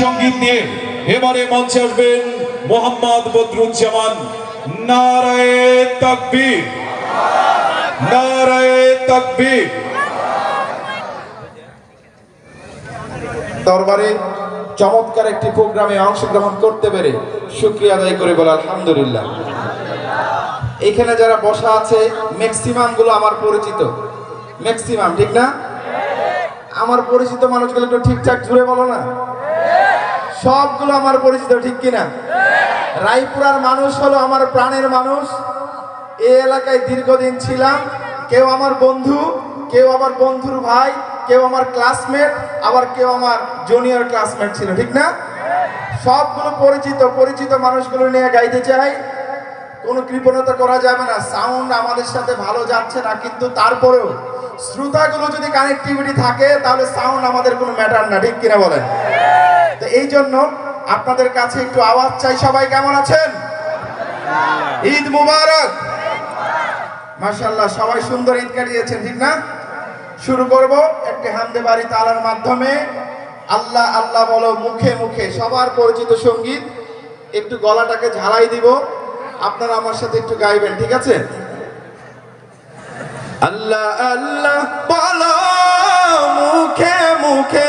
সংগীত নিয়ে এবারে মঞ্চে আসবেন মোহাম্মদ বদরুজ্জামান। নারায়ে তাকবীর। নারায়ে তাকবীর। দরবারে চমৎকার একটি প্রোগ্রামে অংশগ্রহণ করতে পেরে শুক্রিয়া আদায় করে বলে আলহামদুলিল্লাহ। এখানে যারা বসা আছে ম্যাক্সিমামগুলো আমার পরিচিত। ম্যাক্সিমাম ঠিক না? আমার পরিচিত মানুষগুলো একটু ঠিকঠাক জুড়ে বলো না। সবগুলো আমার পরিচিত, ঠিক কিনা? রায়পুরার মানুষ হলো আমার প্রাণের মানুষ। এই এলাকায় দীর্ঘদিন ছিলাম। কেউ আমার বন্ধু, কেউ আমার বন্ধুর ভাই, কেউ আমার ক্লাসমেট আবার কেউ আমার জুনিয়র ক্লাসমেট ছিল, ঠিক না? সবগুলো পরিচিত পরিচিত মানুষগুলো নিয়ে গাইতে চাই। কোনো কৃপণতা করা যাবে না। সাউন্ড আমাদের সাথে ভালো যাচ্ছে না, কিন্তু তারপরেও শ্রোতাগুলো যদি কানেক্টিভিটি থাকে, তাহলে সাউন্ড আমাদের কোনো ম্যাটার না, ঠিক কিনা বলেন? এই জন্য আপনাদের কাছে একটু আওয়াজ চাই। সবাই কেমন আছেন? ঈদ মুবারক। মাশাল্লাহ সবাই সুন্দর ঈদ কাটিয়েছেন, ঠিক না? শুরু করব একটি হামদে বাড়ি তালার মাধ্যমে। আল্লাহ আল্লাহ বলো মুখে মুখে সবার পরিচিত সংগীত। একটু গলাটাকে ঝালাই দিব। আপনারা আমার সাথে একটু গাইবেন, ঠিক আছে? আল্লাহ আল্লাহ বলো মুখে মুখে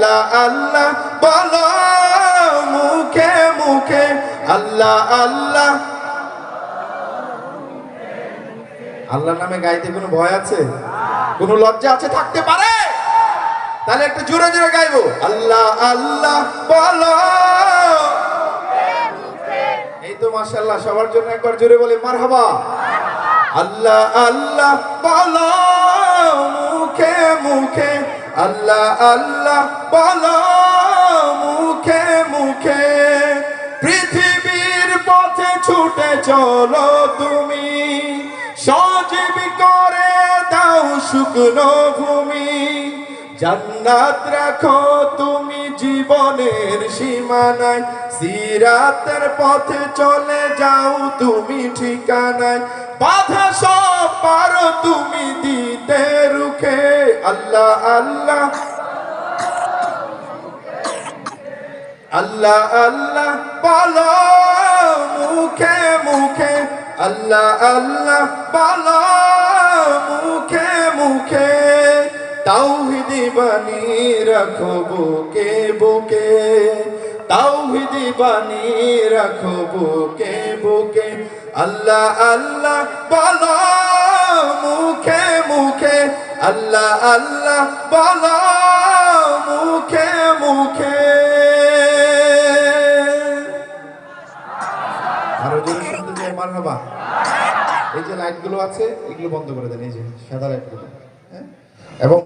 আল্লাহ আল্লাহ, বলো মুখে মুখে, আল্লাহ আল্লাহ। আল্লাহর নামে গাইতে কোনো ভয় আছে? কোনো লজ্জা আছে? থাকতে পারে। তাহলে একটু জোরে জোরে গাইবো। আল্লাহ আল্লাহ, বলো। এই তো মাশাআল্লাহ, সবার জন্য একবার জোরে বলে মারহাবা। আল্লাহ আল্লাহ, বলো আল্লাহ আল্লাহ বলো মুখে মুখে, পৃথিবীর পথে ছুটে চলো তুমি। সজীব করে দাও শুকনো ভূমি। জান্নাত রাখো তুমি জীবনের সীমানায়। সিরাতের পথে চলে যাও তুমি ঠিকানায়। বাধা সব পারো তুমি দিতে আল্লাহ আল্লাহ। আল্লাহ আল্লাহ। বলো মুখে মুখে। আল্লাহ আল্লাহ। বলো মুখে মুখে। তাওহিদি বানি রাখো বুকে বুকে। তাওহিদি বানি রাখো বুকে বুকে। আল্লাহ আল্লাহ। মুখে আল্লাহ আল্লাহ বলো মুখে মুখে। আরও জোরে শুনতে চাই মারহাবা এই যে লাইটগুলো আছে এগুলো বন্ধ করে দেন এই যে সাদা লাইটগুলো হ্যাঁ? এবং